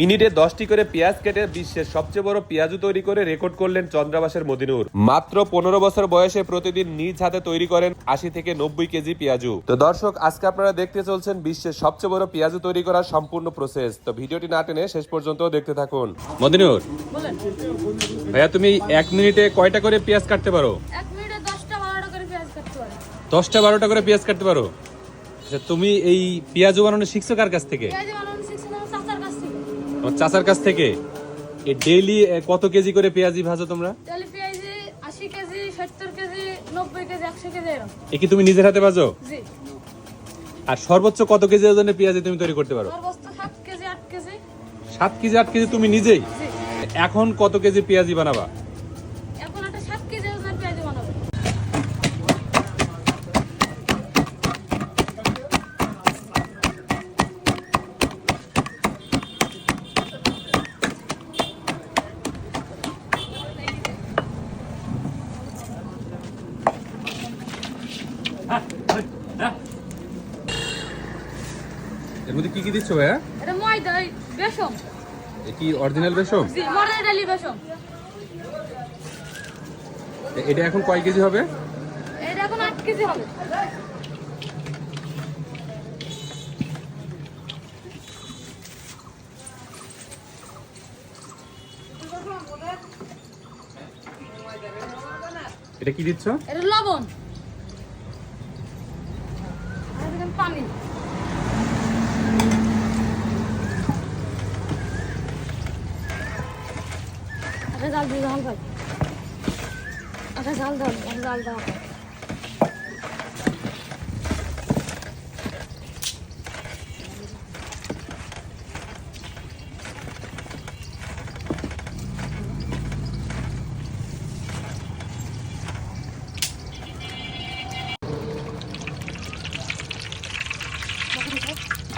মিনিটে দশটি করে পেঁয়াজ কেটে বিশ্বের সবচেয়ে বড় পেঁয়াজু তৈরি করে রেকর্ড করলেন চন্দ্রাবাসের মদিনুর। মাত্র পনেরো বছর বয়সে প্রতিদিন নিজ হাতে তৈরি করেন আশি থেকে নব্বই কেজি পেঁয়াজু তো দর্শক আজকে আপনারা দেখতে চলছেন বিশ্বের সবচেয়ে বড় পেঁয়াজু তৈরি করার সম্পূর্ণ প্রসেস তো ভিডিওটি না টেনে শেষ পর্যন্ত দেখতে থাকুন। মদিনুর ভাইয়া তুমি এক মিনিটে কয়টা করে পেঁয়াজ কাটতে পারো? দশটা বারোটা করে পেঁয়াজ কাটতে পারো। আচ্ছা তুমি এই পেঁয়াজু বানানো শিখছো কার কাছ থেকে? আমার চাচার কাছ থেকে এ ডেইলি কত কেজি করে পেঁয়াজি ভাজো তোমরা? তাহলে পেঁয়াজি আশি কেজি সত্তর কেজি নব্বই কেজি একশো কেজি এরকম। এ কি তুমি নিজের হাতে ভাজো? জি। আর সর্বোচ্চ কত কেজি ওজনের পেঁয়াজি তুমি তৈরি করতে পারো? সর্বোচ্চ সাত কেজি আট কেজি। সাত কেজি আট কেজি তুমি নিজেই? এখন কত কেজি পেঁয়াজি বানাবা এখন একটা সাত কেজি ওজনের পেঁয়াজি বানাবো এর মধ্যে কি কি দিচ্ছ ভাইয়া? এটা ময়দা এই এ কি অরিজিনাল রেশম জি ডালি বেসম এটা এখন কয় কেজি হবে? এটা এখন আট কেজি হবে। এটা কি দিচ্ছ? এটা লবণ আর এখানে পানি আচ্ছা জাল দিয়ে জাল ভাই আচ্ছা জাল দাও জাল দাও।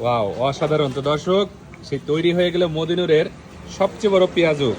ওয়াও অসাধারণ। তো দর্শক সেই তৈরি হয়ে গেল মদিনুরের সবচেয়ে বড় পেঁয়াজু।